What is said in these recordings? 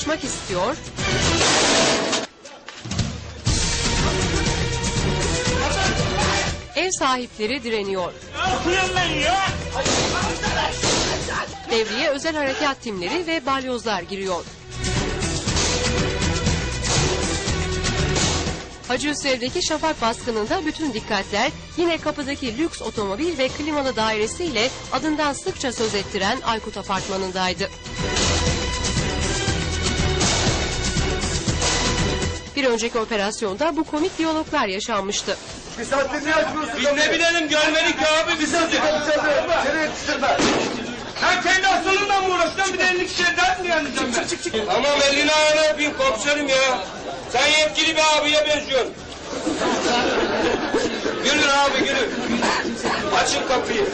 tartışmak istiyor. Ev sahipleri direniyor. Devreye özel harekat timleri ve balyozlar giriyor. Hacı Hüsrev'deki şafak baskınında bütün dikkatler yine kapıdaki lüks otomobil ve klimalı dairesiyle adından sıkça söz ettiren Aykut Apartmanı'ndaydı. Bir önceki operasyonda bu komik diyaloglar yaşanmıştı. Bir saattir niye açmıyorsun? Biz ne bilelim görmedik ya abi Bir biz saattir kapı çalıyor. Seni yetiştirme. Sen kendi asılınla mı uğraşacaksın bir de elini kişiye dert mi yanacağım ben? Çık çık çık. Tamam elini ayağını öpeyim komiserim ya. Sen yetkili bir abiye benziyorsun. gülün abi gülün. Açın kapıyı.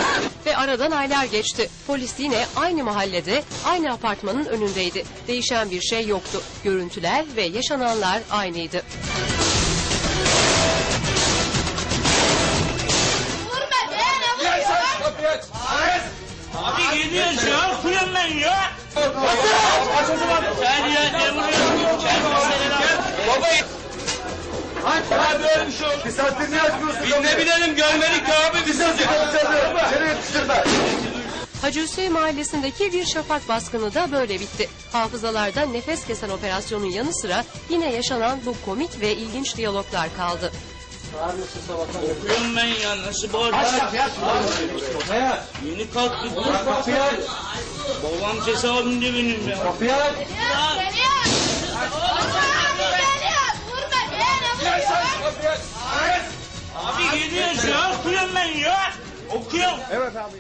Ve aradan aylar geçti. Polis yine aynı mahallede, aynı apartmanın önündeydi. Değişen bir şey yoktu. Görüntüler ve yaşananlar aynıydı. Ne aç. Abi gidiyoruz ya. Okuyorum ben ya. Aç o. Sen ya ne vuruyorsun? Sen. Baba öyle bir şey olur. Bir saattir niye açmıyorsun? Biz ne bilelim görmedik ya abi Bir biz saattir Hacı Hüseyin mahallesindeki bir şafak baskını da böyle bitti. Hafızalarda nefes kesen operasyonun yanı sıra yine yaşanan bu komik ve ilginç diyaloglar kaldı. Okuyorum ben ya. Nasıl bağırdı? Yeni kalktı. Kapıyı aç. Babam cezaevinde benim ya. Kapıyı aç. Abi geliyor. Vurma be ne vuruyor? Kapıyı aç. Abi gidiyoruz ya. Okuyorum ben ya. Okuyorum. Evet abi.